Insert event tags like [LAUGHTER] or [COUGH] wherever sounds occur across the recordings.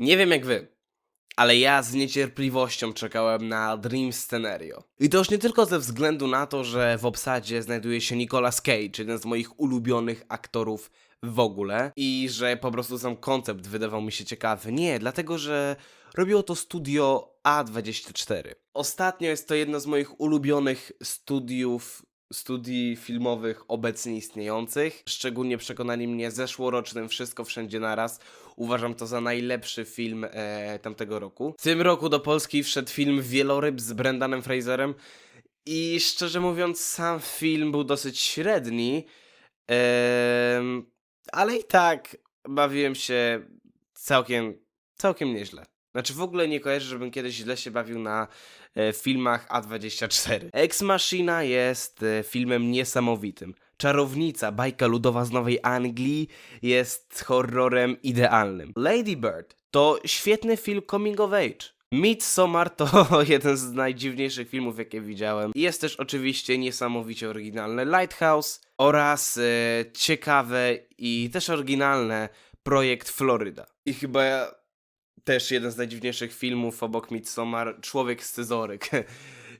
Nie wiem jak wy, ale ja z niecierpliwością czekałem na Dream Scenario. I to już nie tylko ze względu na to, że w obsadzie znajduje się Nicolas Cage, jeden z moich ulubionych aktorów w ogóle, i że po prostu sam koncept wydawał mi się ciekawy. Nie, dlatego że robiło to studio A24. Ostatnio jest to jedno z moich ulubionych studiów studii filmowych obecnie istniejących. Szczególnie przekonali mnie zeszłorocznym Wszystko Wszędzie Naraz. Uważam to za najlepszy film e, tamtego roku. W tym roku do Polski wszedł film Wieloryb z Brendanem Fraserem i szczerze mówiąc sam film był dosyć średni, em, ale i tak bawiłem się całkiem, całkiem nieźle. Znaczy w ogóle nie kojarzę, żebym kiedyś źle się bawił na e, filmach A24. Ex Machina jest e, filmem niesamowitym. Czarownica, bajka ludowa z Nowej Anglii jest horrorem idealnym. Lady Bird to świetny film coming of age. Midsommar to [LAUGHS] jeden z najdziwniejszych filmów, jakie widziałem. Jest też oczywiście niesamowicie oryginalny Lighthouse oraz e, ciekawe i też oryginalne projekt Florida. I chyba też jeden z najdziwniejszych filmów obok Midsommar, Człowiek Scyzoryk. [LAUGHS]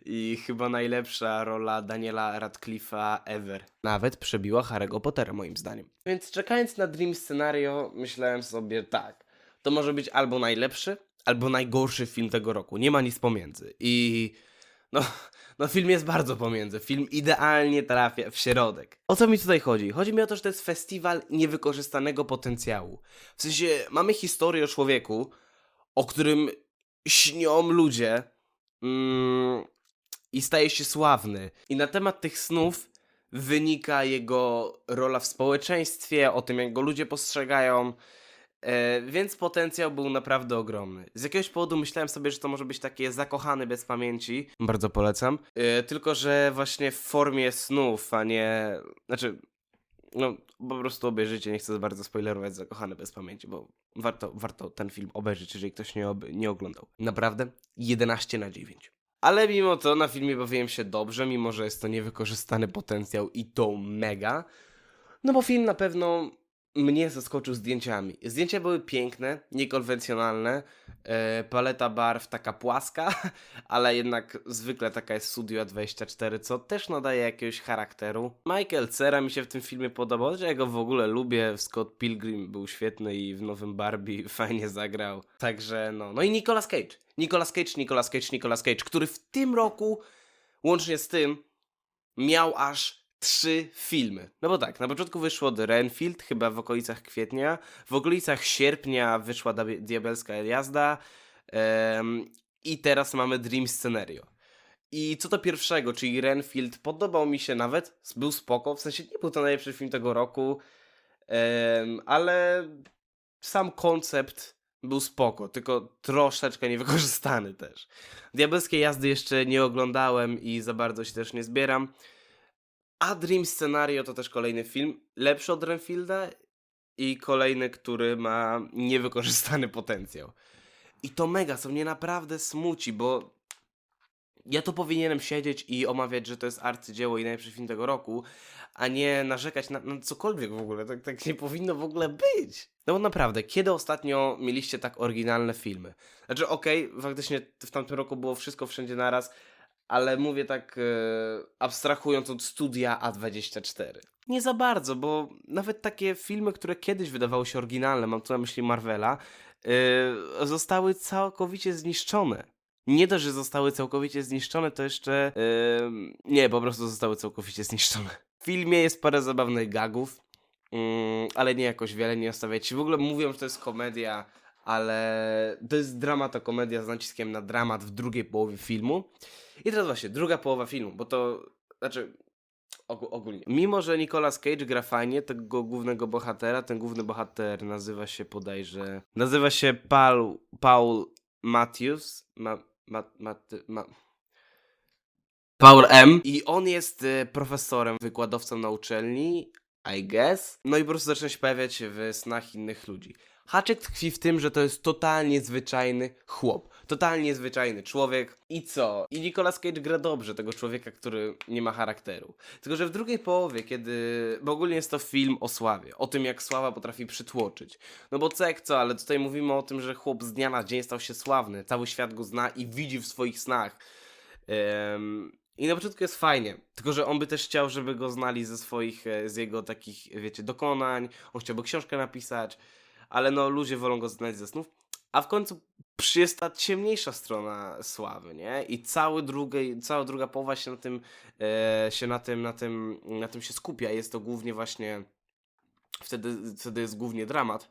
I chyba najlepsza rola Daniela Radcliffe'a ever. Nawet przebiła Harry'ego Pottera moim zdaniem. Więc czekając na Dream Scenario, myślałem sobie tak. To może być albo najlepszy, albo najgorszy film tego roku. Nie ma nic pomiędzy. I no, [LAUGHS] no film jest bardzo pomiędzy. Film idealnie trafia w środek. O co mi tutaj chodzi? Chodzi mi o to, że to jest festiwal niewykorzystanego potencjału. W sensie mamy historię o człowieku, o którym śnią ludzie mm, i staje się sławny. I na temat tych snów wynika jego rola w społeczeństwie, o tym jak go ludzie postrzegają. E, więc potencjał był naprawdę ogromny. Z jakiegoś powodu myślałem sobie, że to może być takie zakochany bez pamięci. Bardzo polecam. E, tylko, że właśnie w formie snów, a nie. Znaczy, no po prostu obejrzyjcie, nie chcę za bardzo spoilerować Zakochany bez pamięci, bo warto, warto ten film obejrzeć, jeżeli ktoś nie, ob- nie oglądał. Naprawdę 11 na 9. Ale mimo to na filmie bawiłem się dobrze, mimo że jest to niewykorzystany potencjał i to mega. No bo film na pewno mnie zaskoczył zdjęciami. Zdjęcia były piękne, niekonwencjonalne, paleta barw taka płaska, [LAUGHS] ale jednak zwykle taka jest Studio 24, co też nadaje jakiegoś charakteru. Michael Cera mi się w tym filmie podobał, że ja go w ogóle lubię, Scott Pilgrim był świetny i w nowym Barbie [LAUGHS] fajnie zagrał. Także no, no i Nicolas Cage. Nicolas Cage, Nicolas Cage, Nicolas Cage, który w tym roku, łącznie z tym, miał aż trzy filmy. No bo tak, na początku wyszło The Renfield, chyba w okolicach kwietnia, w okolicach sierpnia wyszła Diabelska Jazda em, i teraz mamy Dream Scenario. I co do pierwszego, czyli Renfield, podobał mi się nawet, był spoko, w sensie nie był to najlepszy film tego roku, em, ale sam koncept był spoko, tylko troszeczkę niewykorzystany też. Diabelskiej Jazdy jeszcze nie oglądałem i za bardzo się też nie zbieram. A Dream Scenario to też kolejny film, lepszy od Renfielda i kolejny, który ma niewykorzystany potencjał. I to mega, co mnie naprawdę smuci, bo ja tu powinienem siedzieć i omawiać, że to jest arcydzieło i najlepszy film tego roku, a nie narzekać na, na cokolwiek w ogóle. Tak, tak nie powinno w ogóle być. No bo naprawdę, kiedy ostatnio mieliście tak oryginalne filmy? Znaczy, okej, faktycznie w tamtym roku było wszystko wszędzie naraz, ale mówię tak e, abstrahując od studia A24. Nie za bardzo, bo nawet takie filmy, które kiedyś wydawały się oryginalne, mam tu na myśli Marvela, e, zostały całkowicie zniszczone. Nie dość, że zostały całkowicie zniszczone, to jeszcze. e, nie, po prostu zostały całkowicie zniszczone. W filmie jest parę zabawnych gagów, mm, ale nie jakoś wiele nie ostawiać. W ogóle mówią, że to jest komedia, ale to jest dramatokomedia z naciskiem na dramat w drugiej połowie filmu. I teraz właśnie, druga połowa filmu, bo to, znaczy, og- ogólnie. Mimo, że Nicolas Cage gra fajnie tego głównego bohatera, ten główny bohater nazywa się podajże, nazywa się Paul, Paul Matthews, ma, ma, ma, ma, Paul M. I on jest e, profesorem, wykładowcą na uczelni, I guess. No i po prostu zaczyna się pojawiać w snach innych ludzi. Haczyk tkwi w tym, że to jest totalnie zwyczajny chłop. Totalnie zwyczajny człowiek. I co? I Nicolas Cage gra dobrze tego człowieka, który nie ma charakteru. Tylko, że w drugiej połowie, kiedy... Bo ogólnie jest to film o sławie. O tym, jak sława potrafi przytłoczyć. No bo co jak co, ale tutaj mówimy o tym, że chłop z dnia na dzień stał się sławny. Cały świat go zna i widzi w swoich snach. Em, I na początku jest fajnie, tylko że on by też chciał, żeby go znali ze swoich, e, z jego takich, wiecie, dokonań. On chciałby książkę napisać, ale no ludzie wolą go znać ze snów. A w końcu jest ta ciemniejsza strona sławy, nie? I cały drugi, cała druga połowa się na tym, e, się na tym, na tym, na tym się skupia. Jest to głównie właśnie, wtedy, wtedy jest głównie dramat.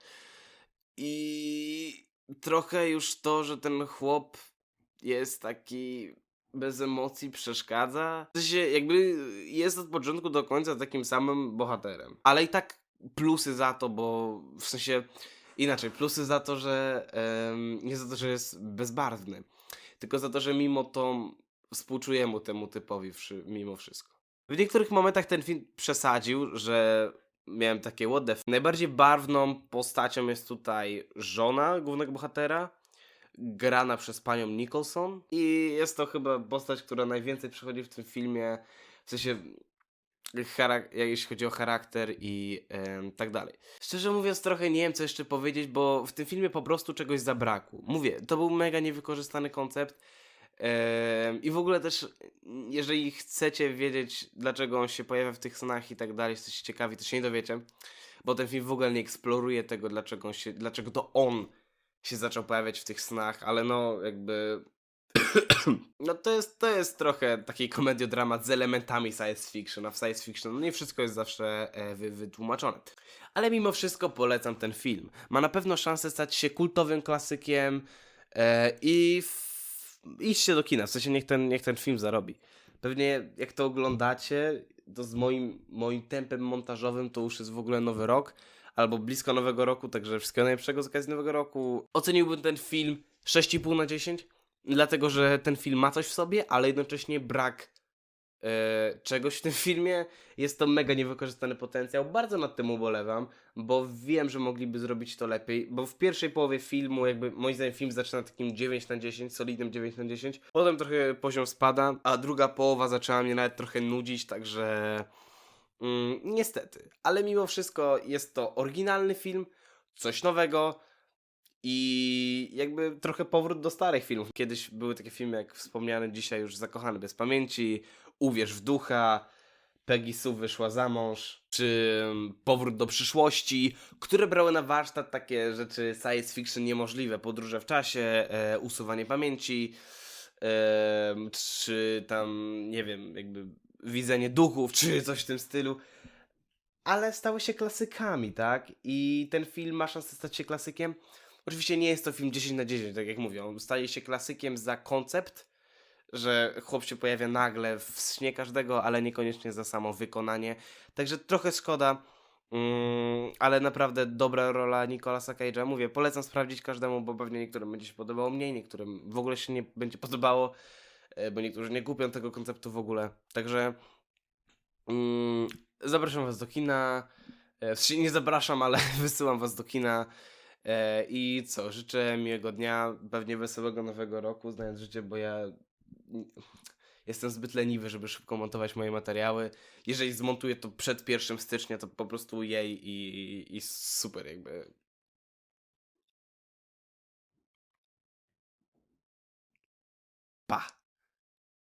I trochę już to, że ten chłop jest taki bez emocji, przeszkadza. W sensie jakby jest od początku do końca takim samym bohaterem. Ale i tak plusy za to, bo w sensie inaczej, plusy za to, że em, nie za to, że jest bezbarwny, tylko za to, że mimo to współczuję mu temu typowi wszy- mimo wszystko. W niektórych momentach ten film przesadził, że miałem takie what the f- Najbardziej barwną postacią jest tutaj żona głównego bohatera, grana przez panią Nicholson i jest to chyba postać, która najwięcej przychodzi w tym filmie, w sensie jeśli chodzi o charakter i em, tak dalej. Szczerze mówiąc, trochę nie wiem, co jeszcze powiedzieć, bo w tym filmie po prostu czegoś zabrakło. Mówię, to był mega niewykorzystany koncept. I w ogóle też, jeżeli chcecie wiedzieć, dlaczego on się pojawia w tych snach i tak dalej, jesteście ciekawi, to się nie dowiecie, bo ten film w ogóle nie eksploruje tego, dlaczego, się, dlaczego to on się zaczął pojawiać w tych snach, ale no, jakby [COUGHS] no to jest, to jest trochę taki komediodramat z elementami science fiction, a w science fiction no nie wszystko jest zawsze e, wy, wytłumaczone. Ale mimo wszystko polecam ten film. Ma na pewno szansę stać się kultowym klasykiem e, i w, idźcie do kina, w sensie niech ten, niech ten film zarobi. Pewnie jak to oglądacie, to z moim, moim tempem montażowym to już jest w ogóle nowy rok, albo blisko nowego roku, także wszystkiego najlepszego z okazji nowego roku. Oceniłbym ten film 6,5 na 10, dlatego że ten film ma coś w sobie, ale jednocześnie brak e, czegoś w tym [LAUGHS] filmie. Jest to mega niewykorzystany potencjał. Bardzo nad tym ubolewam, bo wiem, że mogliby zrobić to lepiej, bo w pierwszej połowie filmu, jakby moim zdaniem film zaczyna takim 9 na 10, solidnym 9 na 10. Potem trochę poziom spada, a druga połowa zaczęła mnie nawet trochę nudzić, także mm, niestety. Ale mimo wszystko jest to oryginalny film, coś nowego, i jakby trochę powrót do starych filmów. Kiedyś były takie filmy jak wspomniany dzisiaj już Zakochany bez pamięci, Uwierz w ducha, Peggy Sue wyszła za mąż, czy mm, Powrót do przyszłości, które brały na warsztat takie rzeczy science fiction niemożliwe, podróże w czasie, e, usuwanie pamięci, e, czy tam, nie wiem, jakby widzenie duchów, [LAUGHS] czy coś w tym stylu. Ale stały się klasykami, tak? I ten film ma szansę stać się klasykiem. Oczywiście nie jest to film 10 na 10, tak jak mówię. On staje się klasykiem za koncept, że chłop się pojawia nagle w śnie każdego, ale niekoniecznie za samo wykonanie. Także trochę szkoda, mm, ale naprawdę dobra rola Nicolasa Cage'a. Mówię, polecam sprawdzić każdemu, bo pewnie niektórym będzie się podobało mniej, niektórym w ogóle się nie będzie podobało, bo niektórzy nie kupią tego konceptu w ogóle. Także mm, zapraszam was do kina. E, nie zapraszam, ale [LAUGHS] wysyłam was do kina. E, I co, życzę miłego dnia, pewnie wesołego nowego roku, znając życie, bo ja jestem zbyt leniwy, żeby szybko montować moje materiały. Jeżeli zmontuję to przed 1 stycznia, to po prostu jej i, i super jakby. Pa!